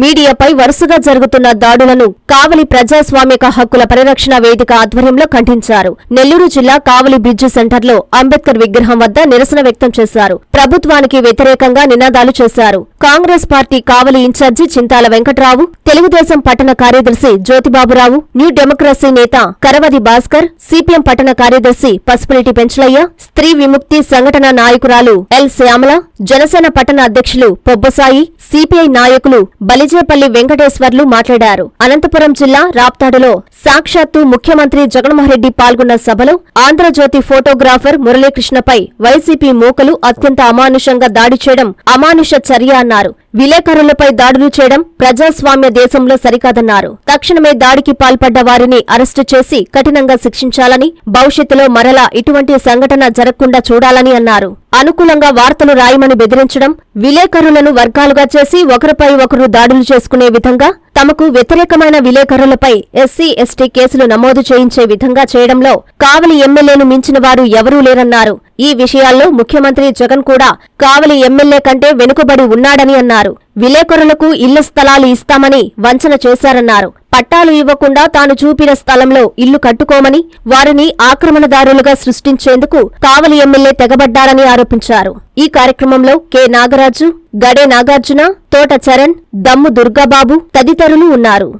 మీడియాపై వరుసగా జరుగుతున్న దాడులను కావలి ప్రజాస్వామిక హక్కుల పరిరక్షణ వేదిక ఆధ్వర్యంలో ఖండించారు. నెల్లూరు జిల్లా కావలి బ్రిడ్జి సెంటర్లో అంబేద్కర్ విగ్రహం వద్ద నిరసన వ్యక్తం చేశారు. ప్రభుత్వానికి వ్యతిరేకంగా నినాదాలు చేశారు. Congress party Kavali incharge Chintala Venkatrao Telugu Desam పట్టణ కార్యదర్శి జ్యోతిబాబురావు న్యూ డెమోక్రసీ నేత కరవది భాస్కర్ సిపిఎం పట్టణ కార్యదర్శి పసుపులేటి పెంచలయ్య స్త్రీ విముక్తి సంఘటన నాయకురాలు ఎల్ శ్యామల జనసేన పట్టణ అధ్యక్షులు పొబ్బసాయి సిపిఐ నాయకులు బలి బలిజేపల్లి వెంకటేశ్వర్లు మాట్లాడారు. అనంతపురం జిల్లా రాప్తాడులో సాక్షాత్తు ముఖ్యమంత్రి జగన్మోహన్రెడ్డి పాల్గొన్న సభలో ఆంధ్రజ్యోతి ఫోటోగ్రాఫర్ మురళీకృష్ణపై వైసీపీ మూకలు అత్యంత అమానుషంగా దాడి చేయడం అమానుష చర్య అన్నారు. విలేకరులపై దాడులు చేయడం ప్రజాస్వామ్య దేశంలో సరికాదన్నారు. తక్షణమే దాడికి పాల్పడ్డ వారిని అరెస్టు చేసి కఠినంగా శిక్షించాలని భవిష్యత్తులో మరలా ఇటువంటి సంఘటన జరగకుండా చూడాలని అన్నారు. అనుకూలంగా వార్తలు రాయమని బెదిరించడం విలేకరులను వర్గాలుగా చేసి ఒకరిపై ఒకరు దాడులు చేసుకునే విధంగా తమకు వ్యతిరేకమైన విలేకరులపై ఎస్సీ ఎస్టీ కేసులు నమోదు చేయించే విధంగా చేయడంలో కావలి ఎమ్మెల్యేను మించిన వారు ఎవరూ లేరన్నారు. ఈ విషయాల్లో ముఖ్యమంత్రి జగన్ కూడా కావలి ఎమ్మెల్యే కంటే వెనుకబడి ఉన్నాడని అన్నారు. విలేకరులకు ఇళ్ళ స్థలాలు ఇస్తామని వంచన చేశారన్నారు. పట్టాలు ఇవ్వకుండా తాను చూపిన స్థలంలో ఇల్లు కట్టుకోమని వారిని ఆక్రమణదారులుగా సృష్టించేందుకు కావలి ఎమ్మెల్యే తెగబడ్డారని ఆరోపించారు. ఈ కార్యక్రమంలో కె. నాగరాజు గడే నాగార్జున తోట చరణ్ దమ్ము దుర్గాబాబు తదితరులు ఉన్నారు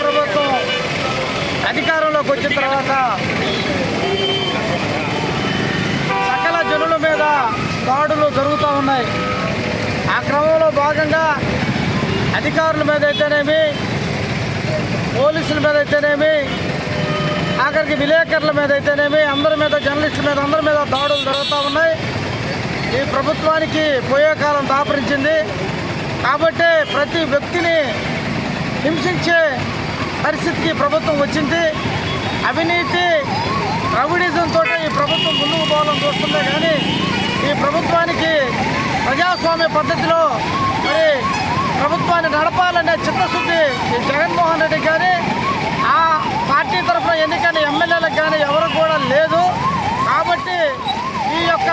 ప్రభుత్వం అధికారంలోకి వచ్చిన తర్వాత సకల జనుల మీద దాడులు జరుగుతూ ఉన్నాయి ఆ భాగంగా అధికారుల మీద అయితేనేమి పోలీసుల మీద అయితేనేమి ఆఖరికి విలేకరుల మీద అయితేనేమి అందరి మీద జర్నలిస్టుల మీద అందరి మీద దాడులు జరుగుతూ ఉన్నాయి. ఈ ప్రభుత్వానికి పోయే కాలం దాపరించింది. కాబట్టి ప్రతి వ్యక్తిని హింసించే పరిస్థితికి ప్రభుత్వం వచ్చింది. అవినీతి రౌడీజంతో ఈ ప్రభుత్వం ముందుకు పోవాలని చూస్తుందే కానీ ఈ ప్రభుత్వానికి ప్రజాస్వామ్య పద్ధతిలో మరి ప్రభుత్వాన్ని నడపాలనే చిత్తశుద్ధి ఈ జగన్మోహన్ రెడ్డి కానీ ఆ పార్టీ తరఫున ఎన్నికైన ఎమ్మెల్యేలకు కానీ ఎవరు కూడా లేదు. కాబట్టి ఈ యొక్క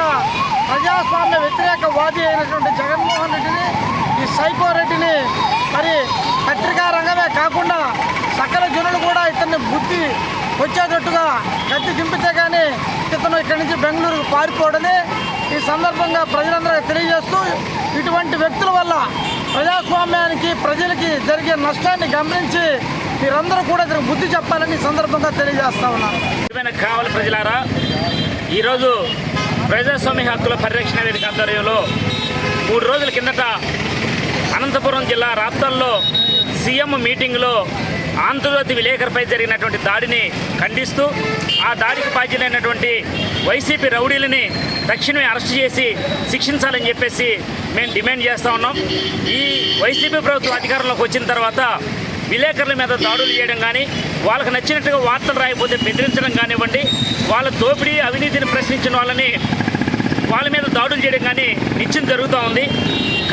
ప్రజాస్వామ్య వ్యతిరేక వాది అయినటువంటి జగన్మోహన్ రెడ్డిని ఈ సైకో రెడ్డిని మరి పత్రికా రంగమే కాకుండా సకల జనులు కూడా ఇతన్ని బుద్ధి వచ్చేటట్టుగా గట్టి దింపితే కానీ ఇతను ఇక్కడి నుంచి బెంగళూరుకు పారిపోవడమే ఈ సందర్భంగా ప్రజలందరూ తెలియజేస్తూ ఇటువంటి వ్యక్తుల వల్ల ప్రజాస్వామ్యానికి ప్రజలకి జరిగే నష్టాన్ని గమనించి మీరందరూ కూడా దీనికి బుద్ధి చెప్పాలని సందర్భంగా తెలియజేస్తా ఉన్నాను. కావాలి కావలి ప్రజలారా ఈరోజు ప్రజాస్వామ్య హక్కుల పరిరక్షణ వేదిక ఆధ్వర్యంలో మూడు రోజుల కిందట అనంతపురం జిల్లా రాప్తల్లో సీఎం మీటింగ్లో ఆంధ్రజ్యోతి విలేకరుపై జరిగినటువంటి దాడిని ఖండిస్తూ ఆ దాడికి బాధ్యులైనటువంటి వైసీపీ రౌడీలని తక్షణమే అరెస్ట్ చేసి శిక్షించాలని చెప్పేసి మేము డిమాండ్ చేస్తూ ఉన్నాం. ఈ వైసీపీ ప్రభుత్వం అధికారంలోకి వచ్చిన తర్వాత విలేకరుల మీద దాడులు చేయడం కానీ వాళ్ళకి నచ్చినట్టుగా వార్తలు రాయకపోతే బెదిరించడం కానివ్వండి వాళ్ళ దోపిడీ అవినీతిని ప్రశ్నించిన వాళ్ళని వాళ్ళ మీద దాడులు చేయడం కానీ నిత్యం జరుగుతూ ఉంది.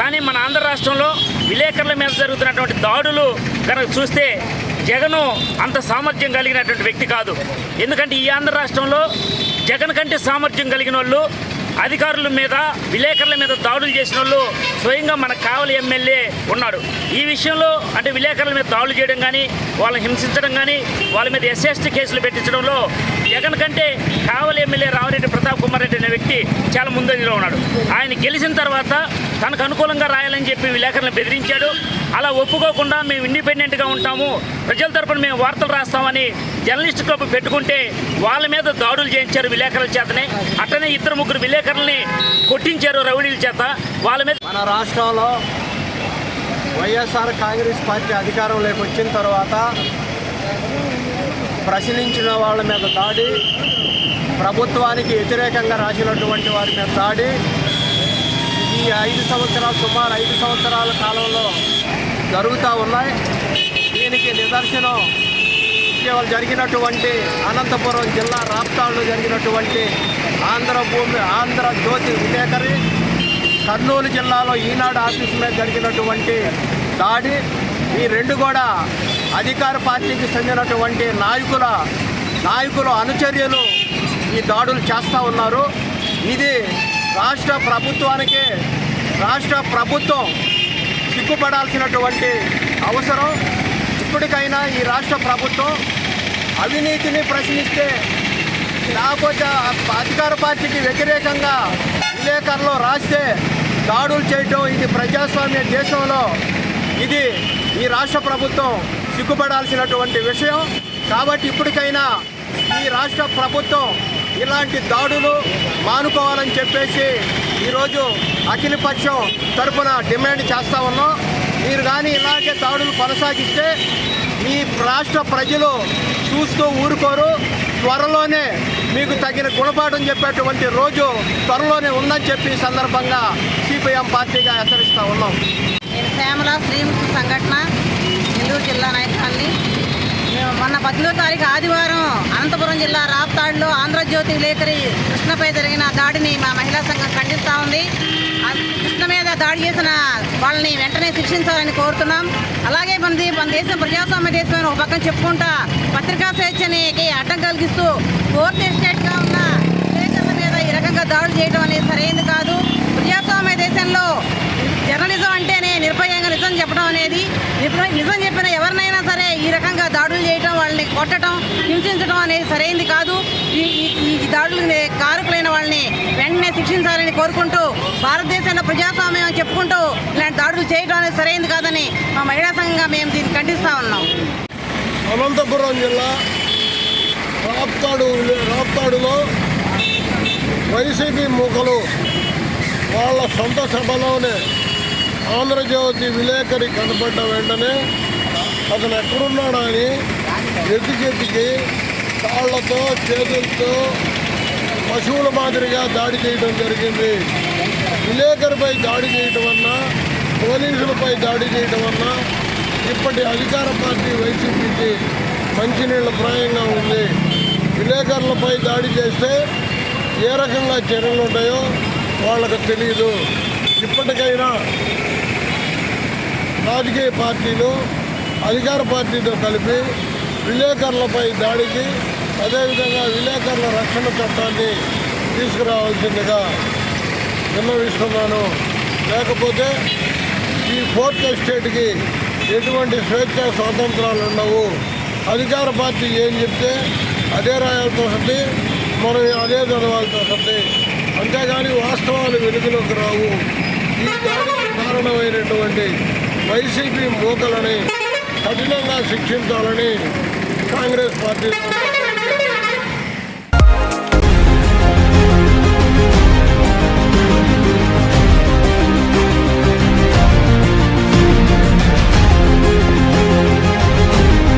కానీ మన ఆంధ్ర రాష్ట్రంలో విలేకరుల మీద జరుగుతున్నటువంటి దాడులు కనుక చూస్తే జగను అంత సామర్థ్యం కలిగినటువంటి వ్యక్తి కాదు. ఎందుకంటే ఈ ఆంధ్ర రాష్ట్రంలో జగన్ కంటే సామర్థ్యం కలిగిన వాళ్ళు అధికారుల మీద విలేకరుల మీద దాడులు చేసిన వాళ్ళు స్వయంగా మన కావలి ఎమ్మెల్యే ఉన్నాడు. ఈ విషయంలో అంటే విలేకరుల మీద దాడులు చేయడం కానీ వాళ్ళని హింసించడం కానీ వాళ్ళ మీద ఎస్ఎస్టీ కేసులు పెట్టించడంలో జగన్ కంటే కావలి ఎమ్మెల్యే రావిరెడ్డి ప్రతాప్ కుమార్ రెడ్డి అనే వ్యక్తి చాలా ముందంజలో ఉన్నాడు. ఆయన గెలిచిన తర్వాత తనకు అనుకూలంగా రాయాలని చెప్పి విలేకరులను బెదిరించాడు. అలా ఒప్పుకోకుండా మేము ఇండిపెండెంట్గా ఉంటాము. ప్రజల తరపున మేము వార్తలు రాస్తామని జర్నలిస్ట్ క్లబ్ పెట్టుకుంటే వాళ్ళ మీద దాడులు చేయించారు విలేకరుల చేతనే. అట్లనే ఇద్దరు ముగ్గురు విలేకరుల్ని కొట్టించారు రౌడీల చేత. వాళ్ళ మీద మన రాష్ట్రంలో వైఎస్ఆర్ కాంగ్రెస్ పార్టీ అధికారంలోకి వచ్చిన తర్వాత ప్రశ్నించిన వాళ్ళ మీద దాడి ప్రభుత్వానికి వ్యతిరేకంగా రాసినటువంటి వారి మీద దాడి. ఈ ఐదు సంవత్సరాలు సుమారు ఐదు సంవత్సరాల కాలంలో జరుగుతూ ఉన్నాయి. దీనికి నిదర్శనం ఇటీవల జరిగినటువంటి అనంతపురం జిల్లా రాప్తాడులో జరిగినటువంటి ఆంధ్ర భూమి ఆంధ్ర జ్యోతి విలేకరి కర్నూలు జిల్లాలో ఈనాడు ఆఫీస్ మీద జరిగినటువంటి దాడి. ఈ రెండు కూడా అధికార పార్టీకి చెందినటువంటి నాయకుల నాయకుల అనుచర్యలు ఈ దాడులు చేస్తూ ఉన్నారు. ఇది రాష్ట్ర ప్రభుత్వానికి రాష్ట్ర ప్రభుత్వం సిగ్గుపడాల్సినటువంటి అవసరం. ఇప్పటికైనా ఈ రాష్ట్ర ప్రభుత్వం అవినీతిని ప్రశ్నిస్తే లేకపోతే అధికార పార్టీకి వ్యతిరేకంగా విలేకరులు రాస్తే దాడులు చేయటం ఇది ప్రజాస్వామ్య దేశంలో. ఇది ఈ రాష్ట్ర ప్రభుత్వం సిగ్గుపడాల్సినటువంటి విషయం. కాబట్టి ఇప్పటికైనా ఈ రాష్ట్ర ప్రభుత్వం ఇలాంటి దాడులు మానుకోవాలని చెప్పేసి ఈరోజు అఖిలపక్షం తరఫున డిమాండ్ చేస్తా ఉన్నాం. మీరు కానీ ఇలాగే దాడులు కొనసాగిస్తే మీ రాష్ట్ర ప్రజలు చూస్తూ ఊరుకోరు. త్వరలోనే మీకు తగిన గుణపాఠం చెప్పేటువంటి రోజు త్వరలోనే ఉందని చెప్పి సందర్భంగా సిపిఎం పార్టీగా హెచ్చరిస్తూ ఉన్నాం. నేను శ్యామల శ్రీముఖి సంఘటన నెల్లూరు జిల్లా నాయకురాల్ని మేము మొన్న పద్దెనిమిదో తారీఖు ఆదివారం అనంతపురం జిల్లా రాప్తాడులో ఆంధ్రజ్యోతి విలేకరి కృష్ణపై జరిగిన దాడిని మా మహిళా సంఘం ఖండిస్తూ ఉంది. కృష్ణ మీద దాడి చేసిన వాళ్ళని వెంటనే శిక్షించాలని కోరుతున్నాం. అలాగే మనది మన దేశం ప్రజాస్వామ్య దేశం ఒక పక్కన చెప్పుకుంటా పత్రికా స్వేచ్ఛనికి అడ్డం కలిగిస్తూ ఫోర్త్ ఎస్టేట్గా ఉన్న విలేకరుల మీద ఈ రకంగా దాడులు చేయడం అనేది సరైనది కాదు. ప్రజాస్వామ్య దేశంలో జర్నలిజం అంటేనే నిర్భయంగా నిజం చెప్పడం అనేది. నిజం చెప్పిన ఎవరినైనా సరే ఈ రకంగా దాడులు చేయటం వాళ్ళని కొట్టడం హింసించడం అనేది సరైంది కాదు. ఈ ఈ- దాడులు కారకులైన వాళ్ళని వెంటనే శిక్షించాలని కోరుకుంటూ భారతదేశంలో ప్రజాస్వామ్యం అని చెప్పుకుంటూ ఇలాంటి దాడులు చేయడం అనేది సరైంది కాదని మా మహిళా సంఘంగా మేము దీన్ని ఖండిస్తూ ఉన్నాం. అనంతపురం జిల్లా రాప్తాడు రాప్తాడులో వైసీపీ మూకలు వాళ్ళ సొంత సభలోనే ఆంధ్రజ్యోతి విలేకరి కనపడ్డ వెంటనే అతను ఎక్కడున్నాడా అని ఎతికెతికి కాళ్ళతో చేతులతో పశువుల మాదిరిగా దాడి చేయడం జరిగింది. విలేకరిపై దాడి చేయడం వల్ల పోలీసులపై దాడి చేయడం వల్ల ఇప్పటి అధికార పార్టీ వైసీపీకి మంచినీళ్ళ ప్రాయంగా ఉంది. విలేకరులపై దాడి చేస్తే ఏ రకంగా చర్యలు ఉంటాయో వాళ్ళకు తెలియదు ఇప్పటికైనా రాజకీయ పార్టీలు అధికార పార్టీతో కలిపి విలేకరులపై దాడికి అదేవిధంగా విలేకరుల రక్షణ చట్టాన్ని తీసుకురావాల్సిందిగా విన్నవిస్తున్నాను లేకపోతే ఈ ఫోర్త్ ఎస్టేట్కి ఎటువంటి స్వేచ్ఛ స్వాతంత్రాలు ఉండవు. అధికార పార్టీ ఏం చెప్తే అదే రాయాల్సి వస్తుంది మనం అదే చదవాల్సి వస్తుంది అంతేగాని వాస్తవాలు వెలుగులోకి రావు. ఈ దాడికి కారణమైనటువంటి వైసీపీ మూకలని కఠినంగా శిక్షించాలని కాంగ్రెస్ పార్టీ